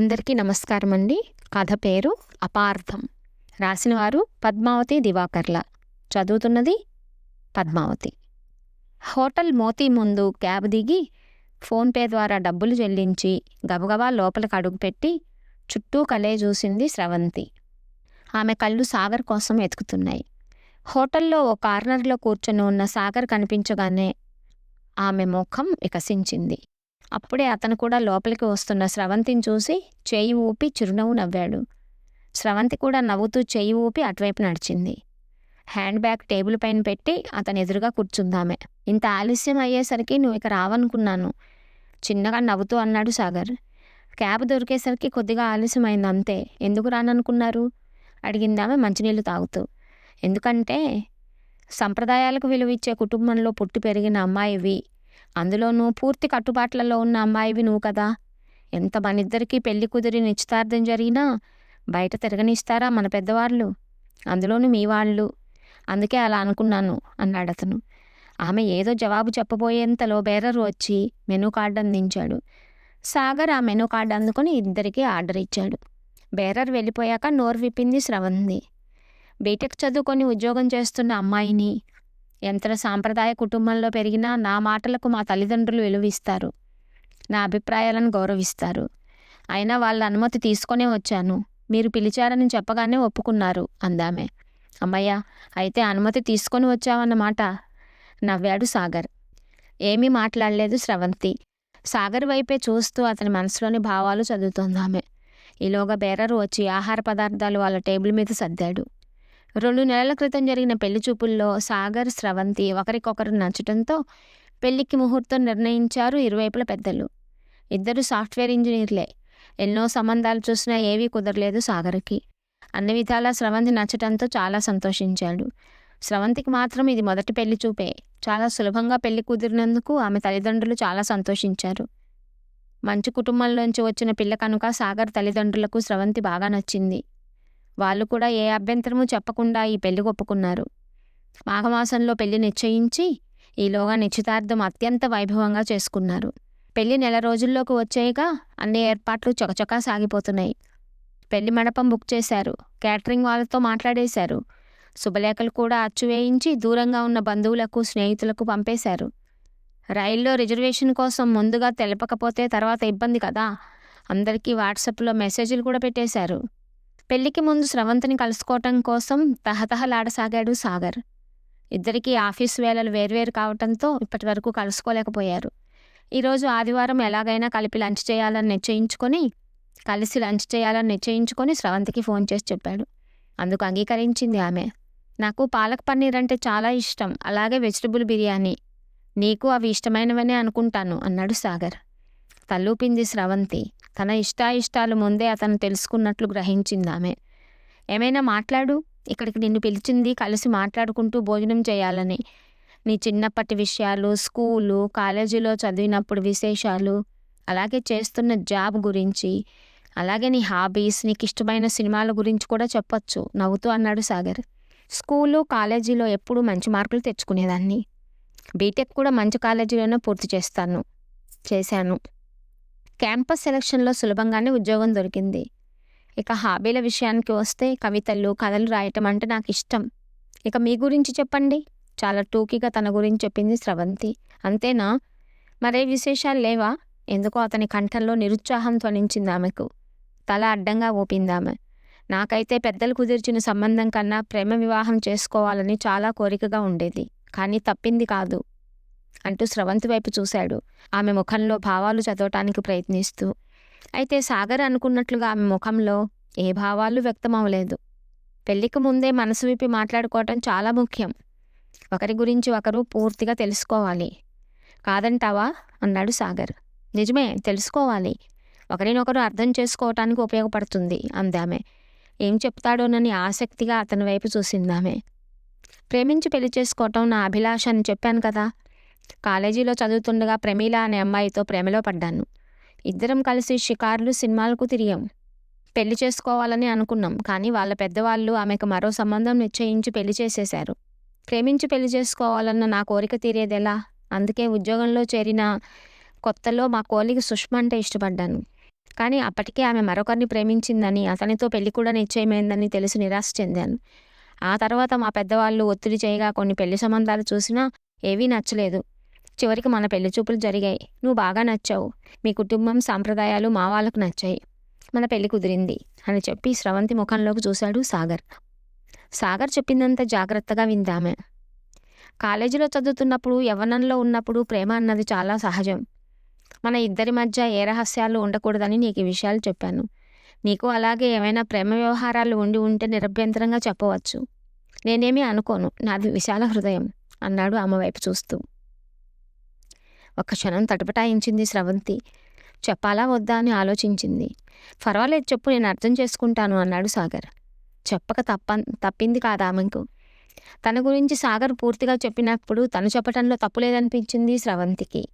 అందరికీ నమస్కారం అండి కథ పేరు అపార్థం. రాసినవారు పద్మావతి దివాకర్ల. చదువుతున్నది పద్మావతి. హోటల్ మోతీ ముందు క్యాబ్ దిగి ఫోన్పే ద్వారా డబ్బులు చెల్లించి గబగబా లోపలికి అడుగుపెట్టి చుట్టూ కలే చూసింది స్రవంతి. ఆమె కళ్ళు సాగర్ కోసం వెతుకుతున్నాయి. హోటల్లో ఓ కార్నర్లో కూర్చొని ఉన్న సాగర్ కనిపించగానే ఆమె ముఖం వికసించింది. అప్పుడే అతను కూడా లోపలికి వస్తున్న స్రవంతిని చూసి చేయి ఊపి చిరునవ్వు నవ్వాడు. స్రవంతి కూడా నవ్వుతూ చేయి ఊపి అటువైపు నడిచింది. హ్యాండ్ బ్యాగ్ టేబుల్ పైన పెట్టి అతని ఎదురుగా కూర్చుందామె. ఇంత ఆలస్యం అయ్యేసరికి నువ్వు ఇక రావనుకున్నాను. చిన్నగా నవ్వుతూ అన్నాడు సాగర్. క్యాబ్ దొరికేసరికి కొద్దిగా ఆలస్యం అయింది అంతే. ఎందుకు రాననుకున్నారు? అడిగిందామె మంచినీళ్ళు తాగుతూ. ఎందుకంటే సంప్రదాయాలకు విలువిచ్చే కుటుంబంలో పుట్టి పెరిగిన అమ్మాయివి అందులోనూ పూర్తి కట్టుబాట్లలో ఉన్న అమ్మాయివి నువ్వు కదా. ఎంత మనిద్దరికీ పెళ్ళి కుదిరి నిశ్చితార్థం జరిగినా బయట తిరగనిస్తారా మన పెద్దవాళ్ళు? అందులోనూ మీ వాళ్ళు. అందుకే అలా అనుకున్నాను అన్నాడు అతను. ఆమె ఏదో జవాబు చెప్పబోయేంతలో బేరరు వచ్చి మెనూ కార్డు అందించాడు. సాగర్ ఆ మెనూ కార్డు అందుకొని ఇద్దరికీ ఆర్డర్ ఇచ్చాడు. బేరర్ వెళ్ళిపోయాక నోరు విప్పింది స్రవంతి బీటెక్ చదువుకొని ఉద్యోగం చేస్తున్న అమ్మాయిని ఎంత సాంప్రదాయ కుటుంబంలో పెరిగినా నా మాటలకు మా తల్లిదండ్రులు విలువిస్తారు. నా అభిప్రాయాలను గౌరవిస్తారు. అయినా వాళ్ళ అనుమతి తీసుకొనే వచ్చాను. మీరు పిలిచారని చెప్పగానే ఒప్పుకున్నారు అందామె. అమ్మయ్య అయితే అనుమతి తీసుకొని వచ్చావన్నమాట నవ్వాడు సాగర్. ఏమీ మాట్లాడలేదు స్రవంతి. సాగర్ వైపే చూస్తూ అతని మనసులోని భావాలు చదువుతోందామె. ఈలోగా బేరరు వచ్చి ఆహార పదార్థాలు వాళ్ళ టేబుల్ మీద సర్దాడు. రెండు నెలల క్రితం జరిగిన పెళ్ళి చూపుల్లో సాగర్ స్రవంతి ఒకరికొకరు నచ్చటంతో పెళ్ళికి ముహూర్తం నిర్ణయించారు ఇరువైపుల పెద్దలు. ఇద్దరు సాఫ్ట్వేర్ ఇంజనీర్లే. ఎన్నో సంబంధాలు చూసినా ఏవీ కుదరలేదు సాగర్కి. అన్ని విధాలా స్రవంతి నచ్చటంతో చాలా సంతోషించాడు. స్రవంతికి మాత్రం ఇది మొదటి పెళ్ళి చూపే. చాలా సులభంగా పెళ్ళి కుదిరినందుకు ఆమె తల్లిదండ్రులు చాలా సంతోషించారు. మంచి కుటుంబంలోంచి వచ్చిన పిల్ల కనుక సాగర్ తల్లిదండ్రులకు స్రవంతి బాగా నచ్చింది. వాళ్ళు కూడా ఏ అభ్యంతరము చెప్పకుండా ఈ పెళ్ళి ఒప్పుకున్నారు. మాఘమాసంలో పెళ్ళి నిశ్చయించి ఈలోగా నిశ్చితార్థం అత్యంత వైభవంగా చేసుకున్నారు. పెళ్ళి నెల రోజుల్లోకి వచ్చాయిగా అన్ని ఏర్పాట్లు చకచకా సాగిపోతున్నాయి. పెళ్ళి మండపం బుక్ చేశారు. క్యాటరింగ్ వాళ్ళతో మాట్లాడేశారు. శుభలేఖలు కూడా అచ్చు వేయించి దూరంగా ఉన్న బంధువులకు స్నేహితులకు పంపేశారు. రైల్లో రిజర్వేషన్ కోసం ముందుగా తెలపకపోతే తర్వాత ఇబ్బంది కదా? అందరికీ వాట్సాప్లో మెసేజ్లు కూడా పెట్టేశారు. పెళ్ళికి ముందు స్రవంతిని కలుసుకోవటం కోసం తహతహలాడసాగాడు సాగర్. ఇద్దరికీ ఆఫీస్ వేళలు వేర్వేరు కావటంతో ఇప్పటి వరకు కలుసుకోలేకపోయారు. ఈరోజు ఆదివారం ఎలాగైనా కలిపి లంచ్ చేయాలని నిశ్చయించుకొని కలిసి లంచ్ చేయాలని నిశ్చయించుకొని స్రవంతికి ఫోన్ చేసి చెప్పాడు. అందుకు అంగీకరించింది ఆమె. నాకు పాలక్ పన్నీర్ అంటే చాలా ఇష్టం అలాగే వెజిటబుల్ బిర్యానీ. నీకు అవి ఇష్టమైనవనే అనుకుంటాను అన్నాడు సాగర్. తల్లూపింది స్రవంతి. తన ఇష్టాయిష్టాలు ముందే అతను తెలుసుకున్నట్లు గ్రహించింది ఆమె ఏమైనా మాట్లాడు ఇక్కడికి నిన్ను పిలిచింది కలిసి మాట్లాడుకుంటూ భోజనం చేయాలని. నీ చిన్నప్పటి విషయాలు స్కూలు కాలేజీలో చదివినప్పుడు విశేషాలు అలాగే చేస్తున్న జాబ్ గురించి అలాగే నీ హాబీస్ నీకు ఇష్టమైన సినిమాల గురించి కూడా చెప్పొచ్చు నవ్వుతూ అన్నాడు సాగర్. స్కూలు కాలేజీలో ఎప్పుడూ మంచి మార్కులు తెచ్చుకునేదాన్ని. బీటెక్ కూడా మంచి కాలేజీలోనే పూర్తి చేస్తాను చేశాను. క్యాంపస్ సెలక్షన్లో సులభంగానే ఉద్యోగం దొరికింది. ఇక హాబీల విషయానికి వస్తే కవితలు కథలు రాయటం అంటే నాకు ఇష్టం. ఇక మీ గురించి చెప్పండి. చాలా టూకీగా తన గురించి చెప్పింది స్రవంతి. అంతేనా? మరే విశేషాలు లేవా? ఎందుకో అతని కంఠంలో నిరుత్సాహం ధ్వనించింది ఆమెకు. తల అడ్డంగా ఓపిందామె నాకైతే పెద్దలు కుదిర్చిన సంబంధం కన్నా ప్రేమ వివాహం చేసుకోవాలని చాలా కోరికగా ఉండేది. కానీ తప్పింది కాదు. అంటూ స్రవంతి వైపు చూశాడు. ఆమె ముఖంలో భావాలు చదవటానికి ప్రయత్నిస్తూ అయితే సాగర్ అనుకున్నట్లుగా ఆమె ముఖంలో ఏ భావాలు వ్యక్తమవలేదు పెళ్ళికి ముందే మనసు విప్పి మాట్లాడుకోవటం చాలా ముఖ్యం. ఒకరి గురించి ఒకరు పూర్తిగా తెలుసుకోవాలి. కాదంటావా? అన్నాడు సాగర్. నిజమే తెలుసుకోవాలి. ఒకరినొకరు అర్థం చేసుకోవటానికి ఉపయోగపడుతుంది అందామె ఏం చెప్తాడోనని ఆసక్తిగా అతని వైపు చూసిందామె ప్రేమించి పెళ్ళి చేసుకోవటం నా అభిలాష అని చెప్పాను కదా కాలేజీలో చదువుతుండగా ప్రమీల అనే అమ్మాయితో ప్రేమలో పడ్డాను. ఇద్దరం కలిసి షికార్లు సినిమాలకు తిరిగాం. పెళ్ళి చేసుకోవాలని అనుకున్నాం కానీ వాళ్ళ పెద్దవాళ్ళు ఆమెకు మరో సంబంధం నిశ్చయించి పెళ్ళి చేసేశారు. ప్రేమించి పెళ్ళి చేసుకోవాలన్న నా కోరిక తీరేదెలా? అందుకే ఉద్యోగంలో చేరిన కొత్తలో మా కోలికి సుష్మ అంటే ఇష్టపడ్డాను. కానీ అప్పటికే ఆమె మరొకరిని ప్రేమించిందని అతనితో పెళ్ళి కూడా నిశ్చయమైందని తెలిసి నిరాశ చెందాను. ఆ తర్వాత మా పెద్దవాళ్ళు ఒత్తిడి చేయగా కొన్ని పెళ్ళి సంబంధాలు చూసినా ఏవీ నచ్చలేదు. చివరికి మన పెళ్ళి చూపులు జరిగాయి. నువ్వు బాగా నచ్చావు. మీ కుటుంబం సాంప్రదాయాలు మా వాళ్ళకు నచ్చాయి. మన పెళ్ళి కుదిరింది అని చెప్పి స్రవంతి ముఖంలోకి చూశాడు సాగర్. సాగర్ చెప్పిందంత జాగ్రత్తగా విందామె. కాలేజీలో చదువుతున్నప్పుడు యవ్వనంలో ఉన్నప్పుడు ప్రేమ అన్నది చాలా సహజం. మన ఇద్దరి మధ్య ఏ రహస్యాలు ఉండకూడదని నీకు ఈ విషయాలు చెప్పాను. నీకు అలాగే ఏమైనా ప్రేమ వ్యవహారాలు ఉండి ఉంటే నిరభ్యంతరంగా చెప్పవచ్చు. నేనేమీ అనుకోను. నాది విశాల హృదయం అన్నాడు ఆమె వైపు చూస్తూ. ఒక్క క్షణం తటపటాయించింది స్రవంతి. చెప్పాలా వద్దా అని ఆలోచించింది. పర్వాలేదు చెప్పు నేను అర్థం చేసుకుంటాను అన్నాడు సాగర్. చెప్పక తప్ప తప్పింది కాదామెకు తన గురించి సాగర్ పూర్తిగా చెప్పినప్పుడు తను చెప్పటంలో తప్పులేదనిపించింది స్రవంతికి.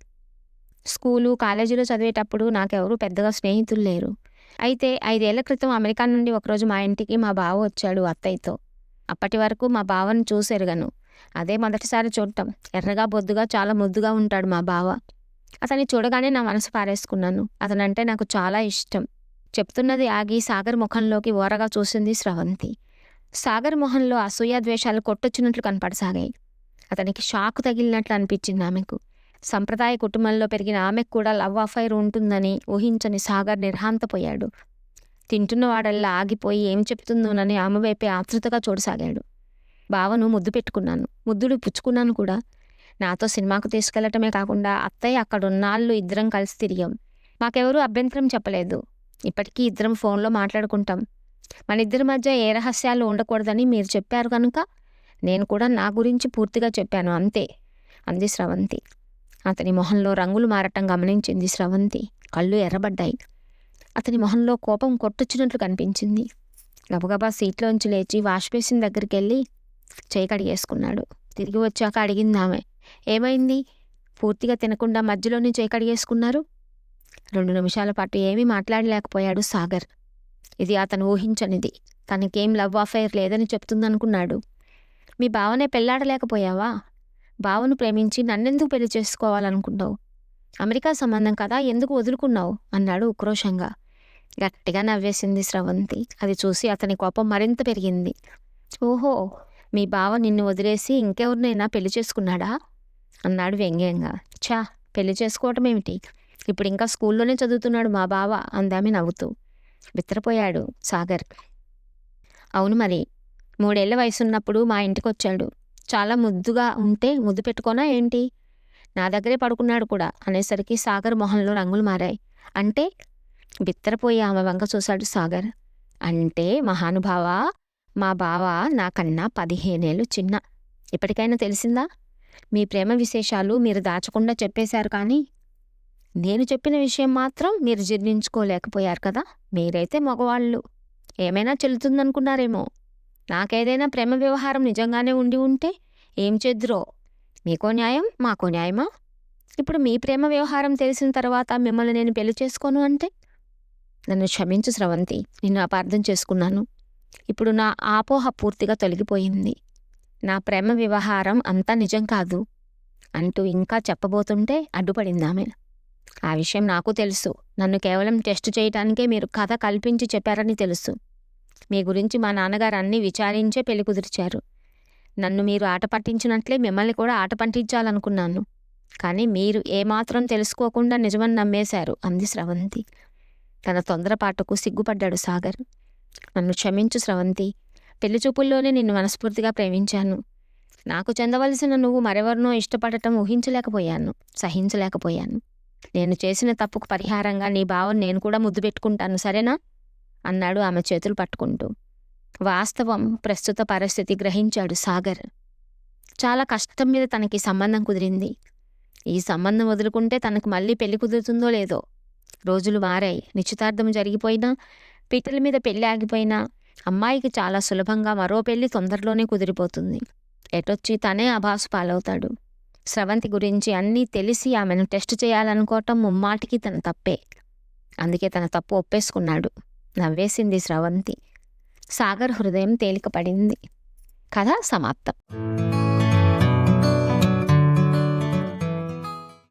స్కూలు కాలేజీలో చదివేటప్పుడు నాకెవరూ పెద్దగా స్నేహితులు లేరు. అయితే ఐదేళ్ళ క్రితం అమెరికా నుండి ఒకరోజు మా ఇంటికి మా బావ వచ్చాడు అత్తయ్యతో. అప్పటి వరకు మా బావను చూసెరగను. అదే మొదటిసారి చూడటం. ఎర్రగా బొద్దుగా చాలా ముద్దుగా ఉంటాడు మా బావ. అతన్ని చూడగానే నా మనసు పారేసుకున్నాను. అతనంటే నాకు చాలా ఇష్టం. చెప్తున్నది ఆగి సాగర్ ముఖంలోకి ఓరగా చూసింది స్రవంతి. సాగర్ మొహంలో అసూయ ద్వేషాలు కొట్టొచ్చినట్లు కనపడసాగాయి. అతనికి షాక్ తగిలినట్లు అనిపించింది ఆమెకు. సంప్రదాయ కుటుంబంలో పెరిగిన ఆమెకు కూడా లవ్ అఫైర్ ఉంటుందని ఊహించని సాగర్ నిర్హాంతపోయాడు. తింటున్నవాడల్లా ఆగిపోయి ఏం చెప్తుందోనని ఆమె వైపే ఆతృతగా చూడసాగాడు. బావను ముద్దు పెట్టుకున్నాను. ముద్దులు పుచ్చుకున్నాను కూడా. నాతో సినిమాకు తీసుకెళ్ళటమే కాకుండా అత్తయ్య అక్కడున్నాళ్ళు ఇద్దరం కలిసి తిరిగాం. మాకెవరూ అభ్యంతరం చెప్పలేదు. ఇప్పటికీ ఇద్దరం ఫోన్లో మాట్లాడుకుంటాం. మన ఇద్దరి మధ్య ఏ రహస్యాలు ఉండకూడదని మీరు చెప్పారు కనుక నేను కూడా నా గురించి పూర్తిగా చెప్పాను అంతే. అంది స్రవంతి. అతని మొహంలో రంగులు మారటం గమనించింది స్రవంతి. కళ్ళు ఎర్రబడ్డాయి. అతని మొహంలో కోపం కొట్టొచ్చినట్లు కనిపించింది. గబగబా సీట్లోంచి లేచి వాష్ బేసిన్ దగ్గరికి వెళ్ళి చేయి కడిగేసుకున్నాడు. తిరిగి వచ్చాక అడిగింది ఆమె ఏమైంది? పూర్తిగా తినకుండా మధ్యలోనే చేయి కడిగేసుకున్నారు? రెండు నిమిషాల పాటు ఏమీ మాట్లాడలేకపోయాడు సాగర్. ఇది అతను ఊహించనిది. తనకేం లవ్ అఫైర్ లేదని చెప్తుందనుకున్నాడు. మీ బావనే పెళ్ళాడలేకపోయావా? బావను ప్రేమించి నన్నెందుకు పెళ్ళి చేసుకోవాలనుకున్నావు? అమెరికా సంబంధం కదా ఎందుకు వదులుకున్నావు? అన్నాడు ఉక్రోషంగా. గట్టిగా నవ్వేసింది స్రవంతి. అది చూసి అతని కోపం మరింత పెరిగింది. ఓహో! మీ బావ నిన్ను వదిలేసి ఇంకెవరినైనా పెళ్ళి చేసుకున్నాడా? అన్నాడు వ్యంగ్యంగా. ఛా పెళ్ళి చేసుకోవటం ఏమిటి? ఇప్పుడు ఇంకా స్కూల్లోనే చదువుతున్నాడు మా బావ అందామె నవ్వుతూ. బిత్తరపోయాడు సాగర్. అవును మరి. మూడేళ్ళ వయసున్నప్పుడు మా ఇంటికి వచ్చాడు చాలా ముద్దుగా ఉంటే ముద్దు పెట్టుకోనా ఏంటి? నా దగ్గరే పడుకున్నాడు కూడా. అనేసరికి సాగర్ మొహంలో రంగులు మారాయి. అంటే? బిత్తరపోయి ఆమె వంక చూశాడు సాగర్. అంటే మహానుభావ? మా బావ నాకన్నా పదిహేనేళ్ళు చిన్న. ఇప్పటికైనా తెలిసిందా? మీ ప్రేమ విశేషాలు మీరు దాచకుండా చెప్పేశారు కానీ నేను చెప్పిన విషయం మాత్రం మీరు జీర్ణించుకోలేకపోయారు కదా? మీరైతే మగవాళ్ళు. ఏమైనా చెల్లుతుందనుకున్నారేమో. నాకేదైనా ప్రేమ వ్యవహారం నిజంగానే ఉండి ఉంటే ఏం చేద్దురో? మీకో న్యాయం మాకో న్యాయమా? ఇప్పుడు మీ ప్రేమ వ్యవహారం తెలిసిన తర్వాత మిమ్మల్ని నేను పెళ్ళి చేసుకోను అంటే? నన్ను క్షమించు స్రవంతి నిన్ను అపార్థం చేసుకున్నాను. ఇప్పుడు నా ఆపోహ పూర్తిగా తొలగిపోయింది. నా ప్రేమ వ్యవహారం అంతా నిజం కాదు అంటూ ఇంకా చెప్పబోతుంటే అడ్డుపడిందామె. ఆ విషయం నాకు తెలుసు. నన్ను కేవలం టెస్ట్ చేయటానికే మీరు కథ కల్పించి చెప్పారని తెలుసు. మీ గురించి మా నాన్నగారు అన్నీ విచారించే పెళ్ళి కుదిర్చారు. నన్ను మీరు ఆట పట్టించినట్లే మిమ్మల్ని కూడా ఆట పట్టించాలనుకున్నాను. కానీ మీరు ఏమాత్రం తెలుసుకోకుండా నిజమని నమ్మేశారు అంది స్రవంతి. తన తొందరపాటుకు సిగ్గుపడ్డాడు సాగర్. నన్ను క్షమించు స్రవంతి. పెళ్ళి చూపుల్లోనే నిన్ను మనస్ఫూర్తిగా ప్రేమించాను. నాకు చెందవలసిన నువ్వు మరెవరినో ఇష్టపడటం ఊహించలేకపోయాను సహించలేకపోయాను. నేను చేసిన తప్పుకు పరిహారంగా నీ భావం నేను కూడా ముద్దు పెట్టుకుంటాను సరేనా? అన్నాడు ఆమె చేతులు పట్టుకుంటూ. వాస్తవం ప్రస్తుత పరిస్థితి గ్రహించాడు సాగర్. చాలా కష్టం మీద తనకి సంబంధం కుదిరింది. ఈ సంబంధం వదులుకుంటే తనకు మళ్ళీ పెళ్ళి కుదురుతుందో లేదో? రోజులు మారాయి. నిశ్చితార్థం జరిగిపోయినా పీటల మీద పెళ్ళి ఆగిపోయినా అమ్మాయికి చాలా సులభంగా మరో పెళ్ళి తొందరలోనే కుదిరిపోతుంది. ఎటొచ్చి తనే అభాసు పాలవుతాడు. స్రవంతి గురించి అన్నీ తెలిసి ఆమెను టెస్ట్ చేయాలనుకోవటం ముమ్మాటికి తన తప్పే. అందుకే తన తప్పు ఒప్పేసుకున్నాడు. నవ్వేసింది స్రవంతి. సాగర్ హృదయం తేలికపడింది. కథ సమాప్తం.